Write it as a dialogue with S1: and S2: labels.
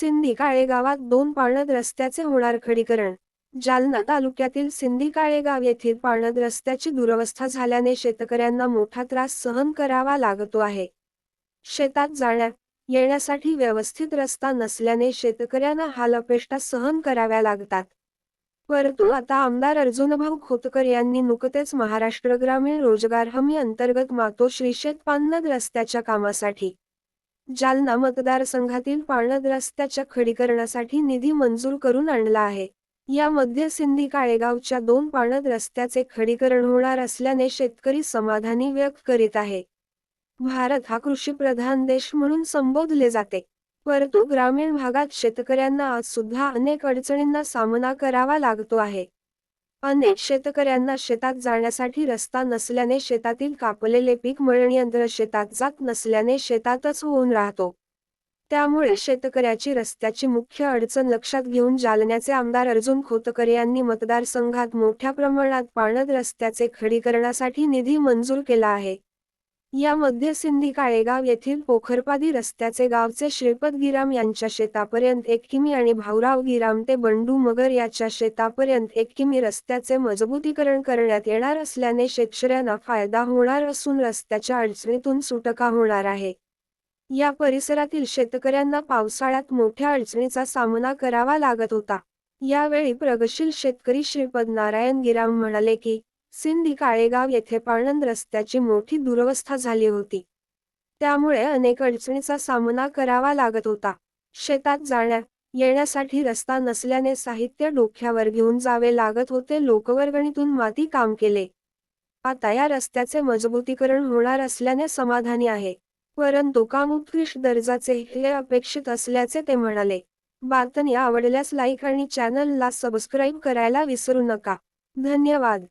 S1: सिंधी काळेगावात दोन पाळणद रस्त्याचे होणार खडीकरण. जालना तालुक्यातील सिंधी काळेगाव येथील पाळणद रस्त्याची दुरवस्था झाल्याने शेतकऱ्यांना मोठा त्रास सहन करावा लागतो आहे. शेतात जाण्या येण्यासाठी व्यवस्थित रस्ता नसल्याने शेतकऱ्यांना हालअपेष्टा सहन कराव्या लागतात. परंतु आता आमदार अर्जुनभाऊ खोतकर यांनी नुकतेच महाराष्ट्र ग्रामीण रोजगार हमी अंतर्गत मातोश्री शेतपान्नद रस्त्याच्या कामासाठी जालना मतदारसंघातील पाळणद रस्त्याच्या खडीकरणासाठी निधी मंजूर करून आणला आहे. यामध्ये सिंधी काळेगावच्या दोन पाणद रस्त्याचे खडीकरण होणार असल्याने शेतकरी समाधानी व्यक्त करीत आहे. भारत हा कृषीप्रधान देश म्हणून संबोधले जाते. परंतु ग्रामीण भागात शेतकऱ्यांना आज सुद्धा अनेक अडचणींना सामना करावा लागतो आहे. अनेक शेतकऱ्यांना शेतात जाण्यासाठी रस्ता नसल्याने शेतातील कापलेले पीक मळणी यंत्र शेतात जात नसल्याने शेतातच होऊन राहतो. त्यामुळे शेतकऱ्याची रस्त्याची मुख्य अडचण लक्षात घेऊन जालन्याचे आमदार अर्जुन खोतकर यांनी मतदारसंघात मोठ्या प्रमाणात पाणद रस्त्याचे खडीकरणासाठी निधी मंजूर केला आहे. यामध्ये सिंधी काळेगाव येथील पोखरपादी रस्त्याचे गावचे श्रीपद गिराम यांच्या शेतापर्यंत एक किमी आणि भाऊराव गिराम ते बंडू मगर याच्या शेतापर्यंत एक किमी रस्त्याचे मजबूतीकरण करण्यात येणार असल्याने शेतकऱ्यांना फायदा होणार असून रस्त्याच्या अडचणीतून सुटका होणार आहे. या परिसरातील शेतकऱ्यांना पावसाळ्यात मोठ्या अडचणीचा सामना करावा लागत होता. यावेळी प्रगतशील शेतकरी श्रीपद नारायण गिराम म्हणाले की सिंधी काळेगाव येथे पाणंद रस्त्याची मोठी दुरवस्था झाली होती. त्यामुळे अनेक अडचणीचा सामना करावा लागत होता. शेतात जाण्या येण्यासाठी रस्ता नसल्याने साहित्य डोक्यावर घेऊन जावे लागत होते लोकवर्गणीतून माती काम केले. आता या रस्त्याचे मजबूतीकरण होणार असल्याने समाधानी आहे. परंतु काम उत्कृष्ट दर्जाचे हे अपेक्षित असल्याचे ते म्हणाले बातमी आवडल्यास लाईक आणि चॅनलला सबस्क्राईब करायला विसरू नका. धन्यवाद.